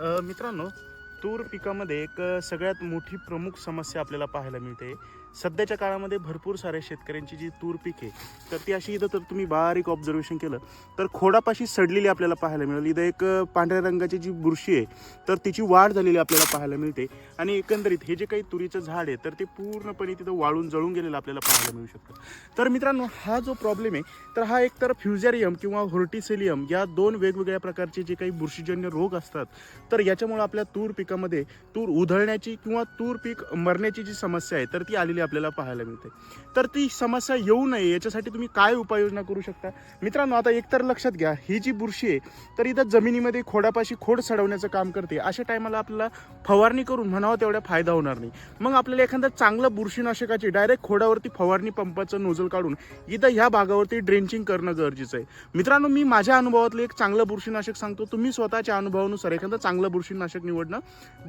मित्रांनो तूर पिकामध्ये एक सगळ्यात मोठी प्रमुख समस्या आपल्याला पाहायला मिळते. सध्याच्या काळामध्ये भरपूर साऱ्या शेतकऱ्यांची जी तूर पीक आहे तर ती अशी इथं तर तुम्ही बारीक ऑब्झर्वेशन केलं तर खोडापाशी सडलेली आपल्याला पाहायला मिळेल. इथं एक पांढऱ्या रंगाची जी बुरशी आहे तर तिची वाढ झालेली आपल्याला पाहायला मिळते. आणि एकंदरीत हे जे काही तुरीचं झाड आहे तर ते पूर्णपणे तिथं वाळून जळून गेलेलं आपल्याला पाहायला मिळू शकतं. तर मित्रांनो हा जो प्रॉब्लेम आहे तर हा एकतर फ्युझॅरियम किंवा होर्टिसेलियम या दोन वेगवेगळ्या प्रकारचे जे काही बुरशीजन्य रोग असतात तर याच्यामुळे आपल्या तूर पिकामध्ये तूर उधळण्याची किंवा तूर पीक मरण्याची जी समस्या आहे तर ती आलेली आपल्याला पाहायला मिळते. तर ती समस्या येऊ नये याच्यासाठी तुम्ही काय उपाययोजना करू शकता? मित्रांनो आता एकतर लक्षात घ्या ही जी बुरशी आहे तर इथं जमिनीमध्ये खोडापाशी खोड सडवण्याचं काम करते. अशा टायमाला आपल्याला फवारणी करून म्हणावं तेवढा फायदा होणार नाही. मग आपल्याला एखादं चांगलं बुरशीनाशकाची डायरेक्ट खोडावरती फवारणी पंपाचं नोजल काढून इथं ह्या भागावरती ड्रेंचिंग करणं गरजेचं आहे. मित्रांनो मी माझ्या अनुभवातलं एक चांगलं बुरशीनाशक सांगतो. तुम्ही स्वतःच्या अनुभवानुसार एखादं चांगलं बुरशीनाशक निवडणं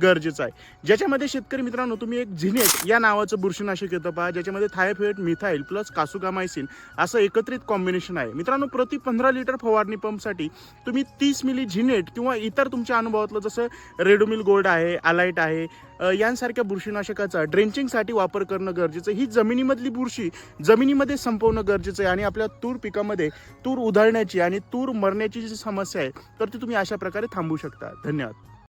गरजेचं आहे. ज्याच्यामध्ये शेतकरी मित्रांनो तुम्ही एक झिनेट या नावाचं बुरशीनाशक येतं पहा ज्याच्यामध्ये थायफेट मिथाईल प्लस कासुगामायसिन असं एकत्रित कॉम्बिनेशन आहे. मित्रांनो प्रति पंधरा लिटर फवारणी पंपसाठी तुम्ही तीस मिली झिनेट किंवा इतर तुमच्या अनुभवातलं जसं रेडोमिल गोल्ड आहे अलाइट आहे यांसारख्या बुरशीनाशकाचा ड्रेंचिंगसाठी वापर करणं गरजेचं आहे. ही जमिनीमधली बुरशी जमिनीमध्ये संपवणं गरजेचं आहे आणि आपल्या तूर पिकामध्ये तूर उधळण्याची आणि तूर मरण्याची जी समस्या आहे तर ती तुम्ही अशा प्रकारे थांबू शकता. धन्यवाद.